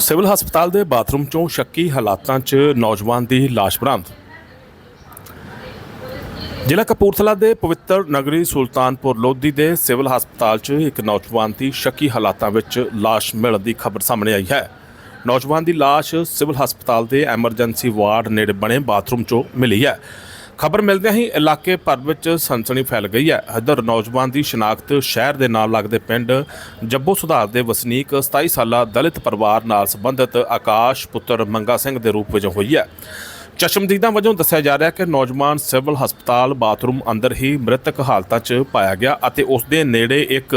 Civil ਹਸਪਤਾਲ ਦੇ bathroom ਚੋਂ ਸ਼ੱਕੀ ਹਾਲਾਤਾਂ 'ਚ ਨੌਜਵਾਨ ਦੀ ਲਾਸ਼ ਬਰਾਮਦ। ਜ਼ਿਲ੍ਹਾ ਕਪੂਰਥਲਾ ਦੇ ਪਵਿੱਤਰ ਨਗਰੀ ਸੁਲਤਾਨਪੁਰ ਲੋਧੀ ਦੇ ਸਿਵਲ ਹਸਪਤਾਲ 'ਚ ਇੱਕ ਨੌਜਵਾਨ ਦੀ ਸ਼ੱਕੀ ਹਾਲਾਤਾਂ ਵਿੱਚ ਲਾਸ਼ ਮਿਲਣ ਦੀ ਖਬਰ ਸਾਹਮਣੇ ਆਈ ਹੈ। ਨੌਜਵਾਨ ਦੀ ਲਾਸ਼ ਸਿਵਲ ਹਸਪਤਾਲ ਦੇ ਐਮਰਜੈਂਸੀ ਵਾਰਡ ਨੇੜੇ ਬਣੇ ਬਾਥਰੂਮ 'ਚੋਂ ਮਿਲੀ ਹੈ। ਖਬਰ ਮਿਲਦਿਆਂ ਹੀ ਇਲਾਕੇ ਭਰ ਵਿੱਚ ਸਨਸਨੀ ਫੈਲ ਗਈ ਹੈ। ਇੱਧਰ ਨੌਜਵਾਨ ਦੀ ਸ਼ਨਾਖਤ ਸ਼ਹਿਰ ਦੇ ਨਾਲ ਲੱਗਦੇ ਪਿੰਡ ਜੱਬੋ ਸੁਧਾਰ ਦੇ ਵਸਨੀਕ 27 ਸਾਲਾ ਦਲਿਤ ਪਰਿਵਾਰ ਨਾਲ ਸੰਬੰਧਿਤ ਆਕਾਸ਼ ਪੁੱਤਰ ਮੰਗਾ ਸਿੰਘ ਦੇ ਰੂਪ ਵਜੋਂ ਹੋਈ ਹੈ। ਚਸ਼ਮਦੀਦਾਂ ਵਜੋਂ ਦੱਸਿਆ ਜਾ ਰਿਹਾ ਕਿ ਨੌਜਵਾਨ ਸਿਵਲ ਹਸਪਤਾਲ ਬਾਥਰੂਮ ਅੰਦਰ ਹੀ ਮ੍ਰਿਤਕ ਹਾਲਤਾਂ 'ਚ ਪਾਇਆ ਗਿਆ ਅਤੇ ਉਸ ਦੇ ਨੇੜੇ ਇੱਕ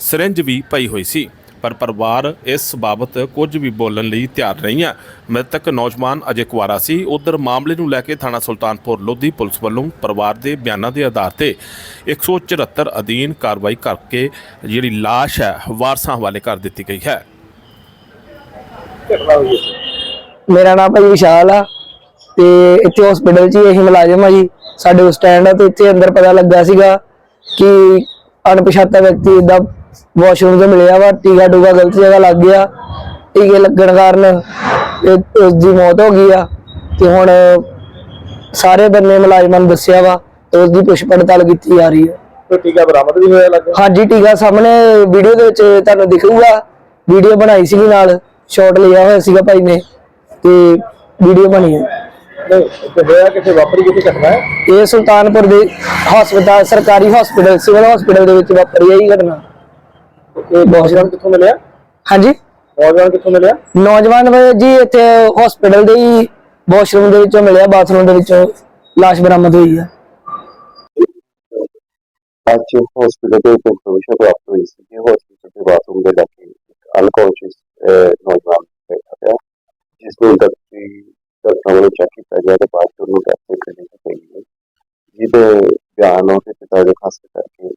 ਸਿਰਿੰਜ ਵੀ ਪਈ ਹੋਈ ਸੀ। ਪਰ ਪਰਿਵਾਰ ਇਸ ਬਾਬਤ ਕੁਝ ਵੀ ਬੋਲਣ ਲਈ ਤਿਆਰ ਨਹੀਂ ਹੈ। ਮ੍ਰਿਤਕ ਨੌਜਵਾਨ ਅਜੇ ਕੁਆਰਾ ਸੀ। ਉਧਰ ਮਾਮਲੇ ਨੂੰ ਲੈ ਕੇ ਥਾਣਾ ਸੁਲਤਾਨਪੁਰ ਲੋਧੀ ਪੁਲਿਸ ਵੱਲੋਂ ਪਰਿਵਾਰ ਦੇ ਬਿਆਨਾਂ ਦੇ ਆਧਾਰ ਤੇ 174 ਅਧੀਨ ਕਾਰਵਾਈ ਕਰਕੇ ਜਿਹੜੀ ਲਾਸ਼ ਹੈ ਵਾਰਸਾਂ ਹਵਾਲੇ ਕਰ ਦਿੱਤੀ ਗਈ ਹੈ। ਮੇਰਾ ਨਾਮ ਭਾਈ ਵਿਸ਼ਾਲ ਆ ਤੇ ਇੱਥੇ ਹਸਪੀਟਲ 'ਚ ਹੀ ਅਸੀਂ ਮੁਲਾਜ਼ਮ ਆ ਜੀ। ਸਾਡੇ ਕੋਲ ਸਟੈਂਡ ਆ ਤੇ ਇੱਥੇ ਅੰਦਰ ਪਤਾ ਲੱਗਾ ਸੀਗਾ ਕਿ ਅਣਪਛਾਤਾ ਵਿਅਕਤੀ ਇਦਾਂ ਵਾਸ਼ਰੂਮ 'ਚ ਮਿਲਿਆ ਵਾ ਟੀਕਾ ਟੂਕਾ ਗਲਤ ਜਗ੍ਹਾ ਲੱਗ ਗਿਆ ਟੀਕੇ ਲੱਗਣ ਕਾਰਨ ਉਸ ਦੀ ਮੌਤ ਹੋ ਗਈ ਆ। ਤੇ ਹੁਣ ਸਾਰੇ ਬੰਨੇ ਮੁਲਾਜ਼ਮਾਂ ਨੂੰ ਦੱਸਿਆ ਵਾ ਤੇ ਉਸ ਦੀ ਪੁੱਛ ਪੜਤਾਲ ਕੀਤੀ ਜਾ ਰਹੀ ਹੈ ਟੀਕਾ ਬਰਾਮਦ ਵੀ ਹੋਇਆ ਲੱਗਾ ਹਾਂਜੀ ਟੀਕਾ ਸਾਹਮਣੇ ਵੀਡੀਓ ਦੇ ਵਿੱਚ ਤੁਹਾਨੂੰ ਦਿਖੂਗਾ। ਵੀਡੀਓ ਬਣਾਈ ਸੀਗੀ ਨਾਲ ਸ਼ਾਟ ਲਿਆ ਹੋਇਆ ਸੀਗਾ ਭਾਈ ਨੇ ਤੇ ਵੀਡੀਓ ਬਣੀ ਹੈ ਨਹੀਂ ਤੇ ਹੋਇਆ ਕਿਤੇ ਵਾਪਰੀ ਕਿਤੇ ਘਟਨਾ ਹੈ? ਇਹ ਸੁਲਤਾਨਪੁਰ ਦੇ ਹਸਪਤਾਲ ਸਰਕਾਰੀ ਹਸਪੀਟਲ ਸਿਵਲ ਹਸਪੀਟਲ ਦੇ ਵਿੱਚ ਵਾਪਰੀ ਹੈ ਇਹ ਘਟਨਾ। ਇਹ ਨੌਜਵਾਨ ਕਿੱਥੋਂ ਮਿਲਿਆ? ਹਾਂਜੀ। ਨੌਜਵਾਨ ਕਿੱਥੋਂ ਮਿਲਿਆ? ਨੌਜਵਾਨ ਵਾ ਜੀ ਇੱਥੇ ਹਸਪੀਟਲ ਦੇ ਹੀ ਵਾਸ਼ਰੂਮ ਦੇ ਵਿੱਚੋਂ ਮਿਲਿਆ ਬਾਥਰੂਮ ਦੇ ਵਿੱਚੋਂ ਲਾਸ਼ ਬਰਾਮਦ ਹੋਈ ਹੈ ਅੱਜ ਹਸਪੀਟਲ ਦੇ ਵਿੱਚ ਇਨਫੋਰਮੇਸ਼ਨ ਪ੍ਰਾਪਤ ਹੋਈ ਸੀ ਕਿ ਹਸਪੀਟਲ ਦੇ ਬਾਥਰੂਮ ਦੇ ਲਾਗੇ ਇੱਕ ਅਨਕੌਂਸ਼ੀਅਸ ਨੌਜਵਾਨ ਬੈਠਾ ਹੈ ਜਿਸ ਨੂੰ ਡਾਕਟਰੀ ਡਾਕਟਰਾਂ ਵੱਲੋਂ ਚੈੱਕ ਕੀਤਾ ਗਿਆ ਤੇ ਬਾਅਦ ਉਹਨੂੰ ਡੈਥ ਕਰਨੀ ਪਈ ਹੈ ਜਿਹਦੇ ਬਿਆਨ ਉਹਦੇ ਪਿਤਾ ਦੇ ਖਾਸ ਕਰਕੇ